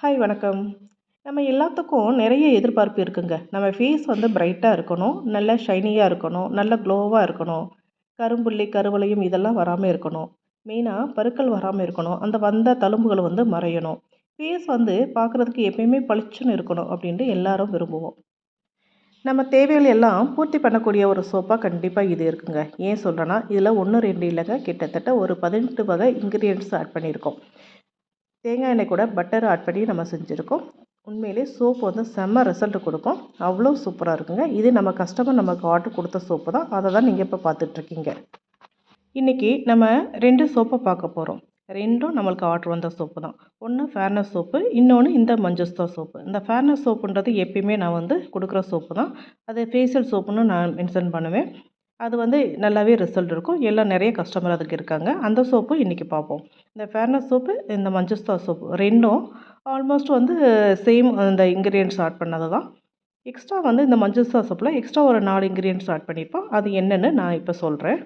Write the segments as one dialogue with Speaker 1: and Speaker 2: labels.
Speaker 1: Hi வணக்கம். நம்ம எல்லாத்துக்கும் நிறைய எதிர்பார்ப்பு இருக்குங்க. நம்ம ஃபேஸ் வந்து பிரைட்டாக இருக்கணும் நல்ல ஷைனியாக இருக்கணும் நல்ல க்ளோவாக இருக்கணும். கரும்புள்ளி கருவளையும் இதெல்லாம் வராமல் இருக்கணும். மெயினாக பருக்கள் வராமல் இருக்கணும். அந்த வந்த தழும்புகள் வந்து மறையணும். ஃபேஸ் வந்து பார்க்குறதுக்கு எப்பயுமே பளிச்சுன்னு இருக்கணும் அப்படின்ட்டு எல்லாரும் விரும்புவோம். நம்ம தேவைகள் எல்லாம் பூர்த்தி பண்ணக்கூடிய ஒரு சோப்பாக கண்டிப்பாக இது இருக்குங்க. ஏன் சொல்கிறேன்னா இதில் ஒன்று ரெண்டு இல்லைங்க. கிட்டத்தட்ட ஒரு பதினெட்டு வகை இன்க்ரீடியன்ட்ஸ் ஆட் பண்ணியிருக்கோம். தேங்காய் எண்ணெய் கூட பட்டர் ஆட் பண்ணி நம்ம செஞ்சுருக்கோம். உண்மையிலே சோப்பு வந்து செம்ம ரிசல்ட் கொடுக்கும். அவ்வளோ சூப்பராக இருக்குங்க. இது நம்ம கஸ்டமர் நமக்கு ஆர்டர் கொடுத்த சோப்பு தான். அதை தான் நீங்கள் இப்போ பார்த்துட்ருக்கீங்க. இன்றைக்கி நம்ம ரெண்டு சோப்பை பார்க்க போகிறோம் ரெண்டும் நம்மளுக்கு ஆர்டர் வந்த சோப்பு தான். ஒன்று ஃபேர்னஸ் சோப்பு இன்னொன்று இந்த மஞ்சஸ்தா சோப்பு இந்த ஃபேர்னஸ் சோப்புன்றது எப்பயுமே நான் வந்து கொடுக்குற சோப்பு தான். அது ஃபேஷியல் சோப்புன்னு நான் மென்ஷன் பண்ணுவேன். அது வந்து நல்லாவே ரிசல்ட் இருக்கும். எல்லாம் நிறைய கஸ்டமர் அதுக்கு இருக்காங்க. அந்த சோப்பு இன்றைக்கி பார்ப்போம். இந்த ஃபேர்னஸ் சோப்பு இந்த மஞ்சஸ்தா சோப்பு ரெண்டும் ஆல்மோஸ்ட் வந்து சேம் இந்த இன்க்ரீடியன்ட்ஸ் ஆட் பண்ணது தான் எக்ஸ்ட்ரா வந்து இந்த மஞ்சஸ்தா சோப்பில் எக்ஸ்ட்ரா ஒரு நாலு இன்க்ரீடியன்ட்ஸ் ஆட் பண்ணியிருப்போம். அது என்னென்னு நான் இப்போ சொல்கிறேன்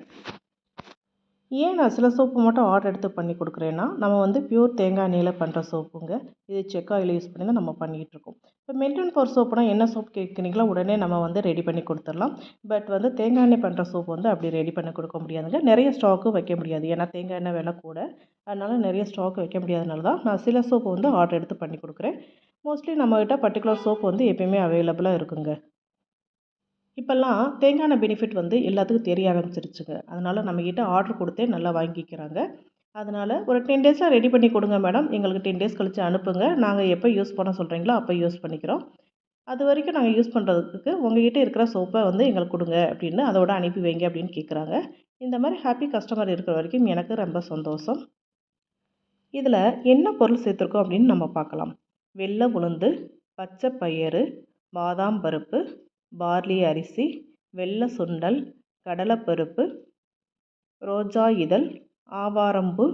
Speaker 1: ஏன் நான் சில சோப்பு மட்டும் ஆர்டர் எடுத்து பண்ணி கொடுக்குறேன்னா நம்ம வந்து பியூர் தேங்காய் எண்ணெயில் பண்ணுற சோப்புங்க. இது செக் ஆயில் யூஸ் பண்ணி தான் நம்ம பண்ணிகிட்ருக்கோம் இப்போ மெல்டன் ஃபார் சோப்புனா என்ன சோப் கேட்குறீங்களோ உடனே நம்ம வந்து ரெடி பண்ணி கொடுத்துடலாம். பட் வந்து தேங்காய் எண்ணெய் பண்ணுற சோப் வந்து அப்படி ரெடி பண்ணி கொடுக்க முடியாதுங்க. நிறைய ஸ்டாக்கும் வைக்க முடியாது. ஏன்னா தேங்காய் எண்ணெய் விலை கூட. அதனால் நிறைய ஸ்டாக் வைக்க முடியாதனால தான் நான் சில சோப்பு வந்து ஆர்டர் எடுத்து பண்ணி கொடுக்குறேன். மோஸ்ட்லி நம்மக்கிட்ட பர்டிகுலர் சோப் வந்து எப்பயுமே அவைலபிளாக இருக்குங்க. இப்போல்லாம் தேங்காய் எண்ணெய் பெனிஃபிட் வந்து எல்லாத்துக்கும் தெரிய ஆரம்பிச்சிருச்சுங்க. அதனால் நம்மக்கிட்ட ஆர்டர் கொடுத்தே நல்லா வாங்கிக்கிறாங்க. அதனால் ஒரு டென் டேஸில் ரெடி பண்ணி கொடுங்க மேடம் எங்களுக்கு டென் டேஸ் கழித்து அனுப்புங்க. நாங்கள் எப்போ யூஸ் பண்ண சொல்கிறீங்களோ அப்போ யூஸ் பண்ணிக்கிறோம். அது வரைக்கும் நாங்கள் யூஸ் பண்ணுறதுக்கு உங்ககிட்ட இருக்கிற சோப்பை வந்து எங்களுக்கு கொடுங்க அப்படின்னு அதோட அனுப்பி வைங்க அப்படின்னு கேட்குறாங்க இந்த மாதிரி ஹாப்பி கஸ்டமர் இருக்கிற வரைக்கும் எனக்கு ரொம்ப சந்தோஷம். இதில் என்ன பொருள் சேர்த்துருக்கோம் அப்படின்னு நம்ம பார்க்கலாம். வெள்ளை உளுந்து பச்சை பயிறு பாதாம் பருப்பு பார்லி அரிசி வெள்ளை சுண்டல் கடலைப்பருப்பு ரோஜா இதழ் ஆவாரம்பூ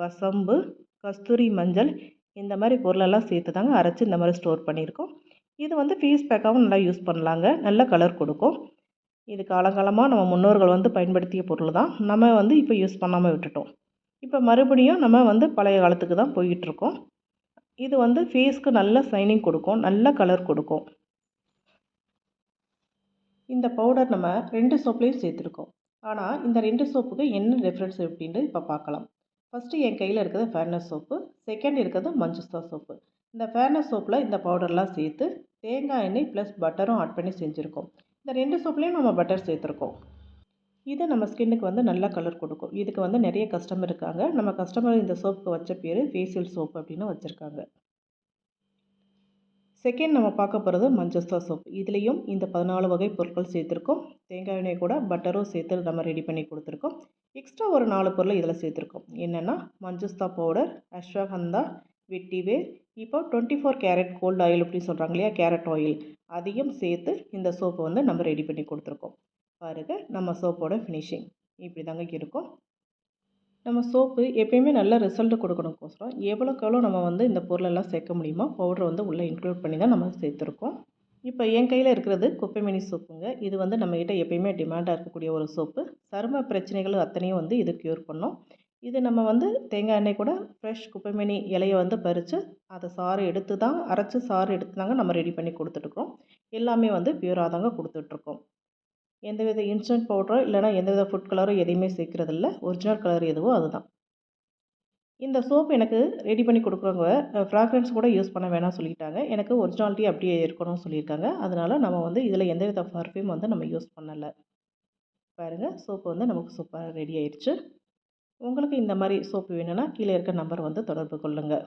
Speaker 1: வசம்பு கஸ்தூரி மஞ்சள் இந்த மாதிரி பொருளெல்லாம் சேர்த்து தாங்க அரைச்சி இந்த மாதிரி ஸ்டோர் பண்ணியிருக்கோம். இது வந்து ஃபீஸ் பேக்காகவும் நல்லா யூஸ் பண்ணலாங்க. நல்ல கலர் கொடுக்கும். இது காலங்காலமாக நம்ம முன்னோர்கள் வந்து பயன்படுத்திய பொருள் தான். நம்ம வந்து இப்போ யூஸ் பண்ணாமல் விட்டுட்டோம். இப்போ மறுபடியும் நம்ம வந்து பழைய காலத்துக்கு தான் போய்கிட்டுருக்கோம் இது வந்து ஃபேஸ்க்கு நல்ல சைனிங் கொடுக்கும். நல்ல கலர் கொடுக்கும். இந்த பவுடர் நம்ம ரெண்டு சோப்லேயும் சேர்த்துருக்கோம். ஆனால் இந்த ரெண்டு சோப்புக்கு என்ன டிஃப்ரென்ஸ் அப்படின்ட்டு இப்போ பார்க்கலாம். ஃபஸ்ட்டு என் கையில் இருக்கிறது ஃபேர்னஸ் சோப்பு செகண்ட் இருக்கிறது மஞ்சுஸ்தா சோப்பு இந்த ஃபேர்னஸ் சோப்பில் இந்த பவுடர்லாம் சேர்த்து தேங்காய் எண்ணெய் ப்ளஸ் பட்டரும் ஆட் பண்ணி செஞ்சுருக்கோம். இந்த ரெண்டு சோப்லேயும் நம்ம பட்டர் சேர்த்துருக்கோம். இது நம்ம ஸ்கின்னுக்கு வந்து நல்ல கலர் கொடுக்கும். இதுக்கு வந்து நிறைய கஸ்டமர் இருக்காங்க. நம்ம கஸ்டமர் இந்த சோப்புக்கு வச்ச பேர் ஃபேஷியல் சோப் அப்படின்னு வச்சுருக்காங்க. செகண்ட் நம்ம பார்க்க போகிறது மஞ்சஸ்தா சோப். இதுலேயும் இந்த பதினாலு வகை பொருட்கள் சேர்த்துருக்கோம். தேங்காய் எண்ணெய் கூட பட்டரும் சேர்த்து நம்ம ரெடி பண்ணி கொடுத்துருக்கோம். எக்ஸ்ட்ரா ஒரு நாலு பொருள் இதில் சேர்த்துருக்கோம். என்னென்னா மஞ்சஸ்தா பவுடர் அஸ்வகந்தா வெட்டிவேர் இப்போ twenty four carat gold oil அப்படின்னு சொல்கிறாங்க இல்லையா கேரட் ஆயில் அதையும் சேர்த்து இந்த சோப்பை வந்து நம்ம ரெடி பண்ணி கொடுத்துருக்கோம். பாருங்கள் நம்ம சோப்போட ஃபினிஷிங் இப்படி தாங்க இருக்கும். நம்ம சோப்பு எப்பயுமே நல்ல ரிசல்ட்டு கொடுக்கணுக்கோசரம் எவ்வளோக்கு எவ்வளோ நம்ம வந்து இந்த பொருளெல்லாம் சேர்க்க முடியுமோ? பவுடர் வந்து உள்ளே இன்க்ளூட் பண்ணி தான் நம்ம சேர்த்துருக்கோம். இப்போ என் கையில் இருக்கிறது குப்பைமணி சோப்புங்க. இது வந்து நம்மக்கிட்ட எப்பயுமே டிமாண்டாக இருக்கக்கூடிய ஒரு சோப்பு. சரும பிரச்சனைகள் அத்தனையும் வந்து இது க்யூர் பண்ணும். இது நம்ம வந்து தேங்காய் எண்ணெய் கூட ஃப்ரெஷ் குப்பைமணி இலையை வந்து பறித்து அதை சாறு எடுத்து தான் அரைச்சி சாறு எடுத்து தாங்க நம்ம ரெடி பண்ணி கொடுத்துட்ருக்கோம் எல்லாமே வந்து பியூராக தாங்க கொடுத்துட்ருக்கோம் எந்தவித இன்ஸ்டன்ட் பவுடரோ இல்லைனா எந்தவித ஃபுட் கலரோ எதையுமே சேர்க்குறதில்ல. ஒரிஜினல் கலர் எதுவோ அதுதான். இந்த சோப் எனக்கு ரெடி பண்ணி கொடுக்குறவங்க ஃப்ராக்ரன்ஸ் கூட யூஸ் பண்ண வேணாம் சொல்லிட்டாங்க. எனக்கு ஒரிஜினாலிட்டி அப்படியே இருக்கணும்னு சொல்லியிருக்காங்க. அதனால் நம்ம வந்து இதில் எந்தவித பர்ஃப்யூம் வந்து நம்ம யூஸ் பண்ணலை. பாருங்கள் சோப்பு வந்து நமக்கு சூப்பராக ரெடி ஆயிடுச்சு உங்களுக்கு இந்த மாதிரி சோப்பு வேணும்னா கீழே இருக்க நம்பர் வந்து தொடர்பு கொள்ளுங்கள்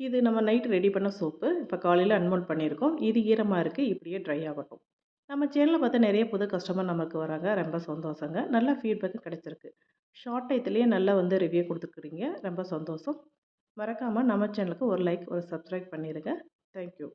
Speaker 1: இது நம்ம நைட் ரெடி பண்ண சோப்பு. இப்போ காலையில் அன்மோல் பண்ணியிருக்கோம். இது ஈரமாக இருக்குது இப்படியே ட்ரை ஆகட்டும். நம்ம சேனலில் பார்த்தா நிறைய புது கஸ்டமர் நமக்கு வராங்க. ரொம்ப சந்தோஷங்க. நல்ல ஃபீட்பேக்கும் கிடச்சிருக்கு. ஷார்ட் டைத்துலேயே நல்லா வந்து ரிவ்யூ கொடுத்துருக்குறீங்க ரொம்ப சந்தோஷம். மறக்காமல் நம்ம சேனலுக்கு ஒரு லைக் ஒரு சப்ஸ்கிரைப் பண்ணிடுங்க தேங்க்யூ